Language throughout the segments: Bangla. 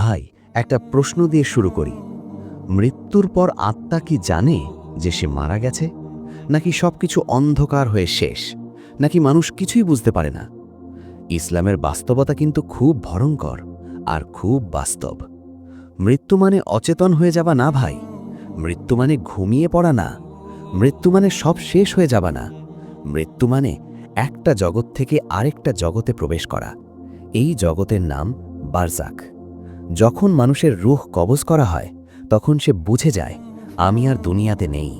ভাই, একটা প্রশ্ন দিয়ে শুরু করি। মৃত্যুর পর আত্মা কি জানে যে সে মারা গেছে? নাকি সবকিছু অন্ধকার হয়ে শেষ? নাকি মানুষ কিছুই বুঝতে পারে না? ইসলামের বাস্তবতা কিন্তু খুব ভয়ঙ্কর আর খুব বাস্তব। মৃত্যু মানে অচেতন হয়ে যাবা না ভাই। মৃত্যু মানে ঘুমিয়ে পড়া না। মৃত্যু মানে সব শেষ হয়ে যাবা না। মৃত্যু মানে একটা জগৎ থেকে আরেকটা জগতে প্রবেশ করা। এই জগতের নাম বারজাক। যখন মানুষের রুহ কবজ করা হয়, তখন সে বুঝে যায়, আমি আর দুনিয়াতে নেই,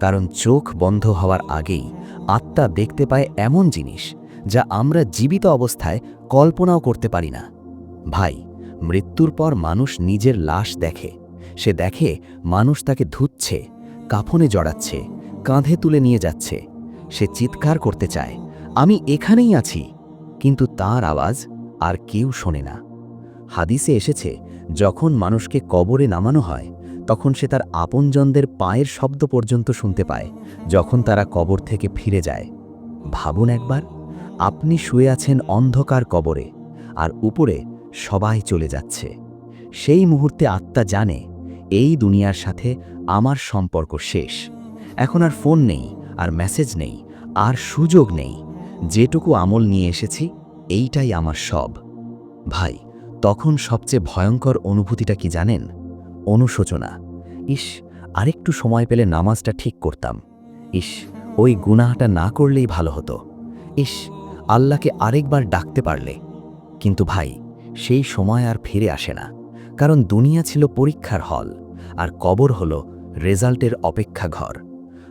কারণ চোখ বন্ধ হওয়ার আগেই আত্মা দেখতে পায় এমন জিনিস যা আমরা জীবিত অবস্থায় কল্পনাও করতে পারি না। ভাই, মৃত্যুর পর মানুষ নিজের লাশ দেখে। সে দেখে মানুষ তাকে ধুচ্ছে, কাফনে জড়াচ্ছে, কাঁধে তুলে নিয়ে যাচ্ছে। সে চিৎকার করতে চায়, আমি এখানেই আছি। কিন্তু তার আওয়াজ আর কেউ শোনে না। হাদিসে এসেছে, যখন মানুষকে কবরে নামানো হয়, তখন সে তার আপনজনদের পায়ের শব্দ পর্যন্ত শুনতে পায়, যখন তারা কবর থেকে ফিরে যায়। ভাবুন একবার, আপনি শুয়ে আছেন অন্ধকার কবরে, আর উপরে সবাই চলে যাচ্ছে। সেই মুহূর্তে আত্মা জানে, এই দুনিয়ার সাথে আমার সম্পর্ক শেষ। এখন আর ফোন নেই, আর মেসেজ নেই, আর সুযোগ নেই। যেটুকু আমল নিয়ে এসেছি, এইটাই আমার সব। ভাই তখন সবচেয়ে ভয়ঙ্কর অনুভূতিটা কি জানেন? অনুশোচনা। ইস, আরেকটু সময় পেলে নামাজটা ঠিক করতাম। ইস, ওই গুনাহটা না করলেই ভালো হতো। ইস, আল্লাহকে আরেকবার ডাকতে পারলে। কিন্তু ভাই, সেই সময় আর ফিরে আসে না। কারণ দুনিয়া ছিল পরীক্ষার হল, আর কবর হল রেজাল্টের অপেক্ষা ঘর।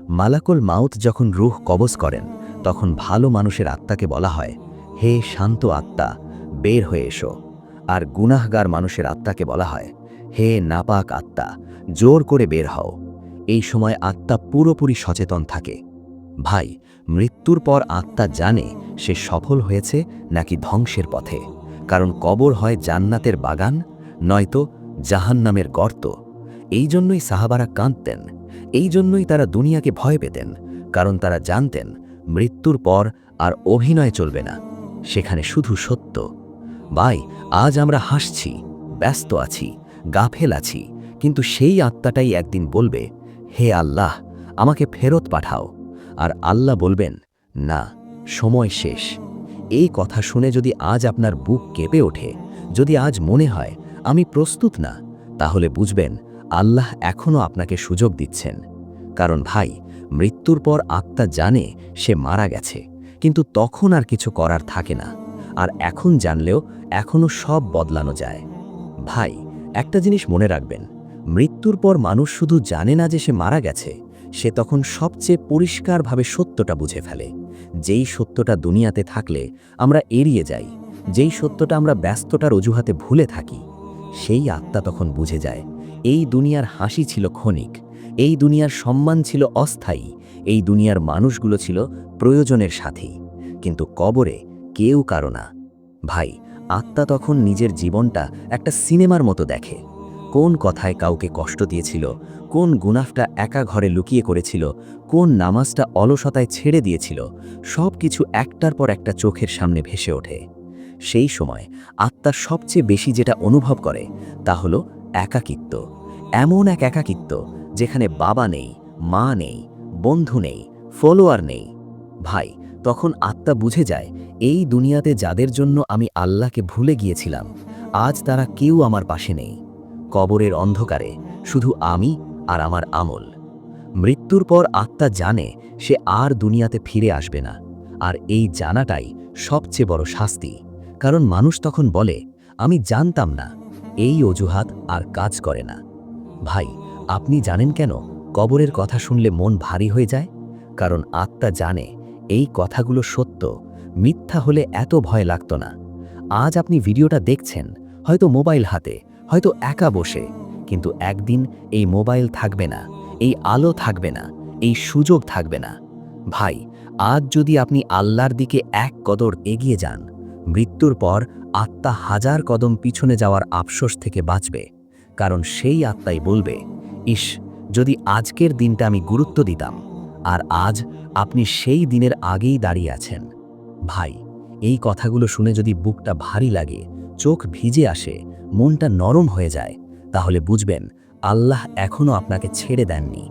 মালাকুল মাউত যখন রুহ কবজ করেন, তখন ভালো মানুষের আত্মাকে বলা হয়, হে শান্ত আত্মা, বের হয়ে এসো। আর গুনাহগার মানুষের আত্মাকে বলা হয়, হে নাপাক আত্মা, জোর করে বের হও। এই সময় আত্মা পুরোপুরি সচেতন থাকে। ভাই, মৃত্যুর পর আত্মা জানে সে সফল হয়েছে নাকি ধ্বংসের পথে। কারণ কবর হয় জান্নাতের বাগান, নয়তো জাহান্নামের গর্ত। এই জন্যই সাহাবারা কাঁদতেন। এই জন্যই তারা দুনিয়াকে ভয় পেতেন। কারণ তারা জানতেন, মৃত্যুর পর আর অভিনয় চলবে না। সেখানে শুধু সত্য। ভাই আজ আমরা হাসছি, ব্যস্ত আছি, গাফেল আছি, কিন্তু সেই আত্মাটাই একদিন বলবে, হে আল্লাহ, আমাকে ফেরত পাঠাও। আর আল্লাহ বলবেন, না, সময় শেষ। এই কথা শুনে যদি আজ আপনার বুক কেঁপে ওঠে, যদি আজ মনে হয়, আমি প্রস্তুত না, তাহলে বুঝবেন, আল্লাহ এখনও আপনাকে সুযোগ দিচ্ছেন। কারণ ভাই, মৃত্যুর পর আত্মা জানে সে মারা গেছে, কিন্তু তখন আর কিছু করার থাকে না। আর এখন জানলেও এখনও সব বদলানো যায়। ভাই, একটা জিনিস মনে রাখবেন, মৃত্যুর পর মানুষ শুধু জানে না যে সে মারা গেছে, সে তখন সবচেয়ে পরিষ্কারভাবে সত্যটা বুঝে ফেলে। যেই সত্যটা দুনিয়াতে থাকলে আমরা এড়িয়ে যাই, যেই সত্যটা আমরা ব্যস্ততার অজুহাতে ভুলে থাকি, সেই আত্মা তখন বুঝে যায়, এই দুনিয়ার হাসি ছিল ক্ষণিক, এই দুনিয়ার সম্মান ছিল অস্থায়ী, এই দুনিয়ার মানুষগুলো ছিল প্রয়োজনের সাথী। কিন্তু কবরে কেউ কারও না। ভাই, আত্মা তখন নিজের জীবনটা একটা সিনেমার মতো দেখে। কোন কথায় কাউকে কষ্ট দিয়েছিল, কোন গুনাফটা একা ঘরে লুকিয়ে করেছিল, কোন নামাজটা অলসতায় ছেড়ে দিয়েছিল সব কিছু একটার পর একটা চোখের সামনে ভেসে ওঠে। সেই সময় আত্মা সবচেয়ে বেশি যেটা অনুভব করে, তা হলো একাকিত্ব। এমন এক একাকিত্ব যেখানে বাবা নেই, মা নেই, বন্ধু নেই ফলোয়ার নেই। ভাই, তখন আত্মা বুঝে যায় এই দুনিয়াতে যাদের জন্য আমি আল্লাহকে ভুলে গিয়েছিলাম, আজ তারা কেউ আমার পাশে নেই। কবরের অন্ধকারে শুধু আমি আর আমার আমল। মৃত্যুর পর আত্মা জানে সে আর দুনিয়াতে ফিরে আসবে না। আর এই জানাটাই সবচেয়ে বড় শাস্তি। কারণ মানুষ তখন বলে, আমি জানতাম না, এই অজুহাত আর কাজ করে না। ভাই, আপনি জানেন কেন কবরের কথা শুনলে মন ভারী হয়ে যায়? কারণ আত্মা জানে এই কথাগুলো সত্য। মিথ্যা হলে এত ভয় লাগত না। আজ আপনি ভিডিওটা দেখছেন, হয়তো মোবাইল হাতে, হয়তো একা বসে। কিন্তু একদিন এই মোবাইল থাকবে না, এই আলো থাকবে না, এই সুযোগ থাকবে না। ভাই, আজ যদি আপনি আল্লাহর দিকে এক কদর এগিয়ে যান, মৃত্যুর পর আত্মা হাজার কদম পিছনে যাওয়ার আফসোস থেকে বাঁচবে। কারণ সেই আত্মাই বলবে, ইস, যদি আজকের দিনটা আমি গুরুত্ব দিতাম, আর আজ আপনি সেই দিনের আগেই দাঁড়িয়ে আছেন। ভাই, এই কথাগুলো শুনে যদি বুকটা ভারী লাগে, চোখ ভিজে আসে, মনটা নরম হয়ে যায়, তাহলে বুঝবেন আল্লাহ এখনও আপনাকে ছেড়ে দেননি।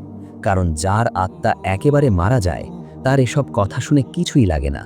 কারণ যার আত্মা একেবারে মারা যায়, তার এসব কথা শুনে কিছুই লাগে না।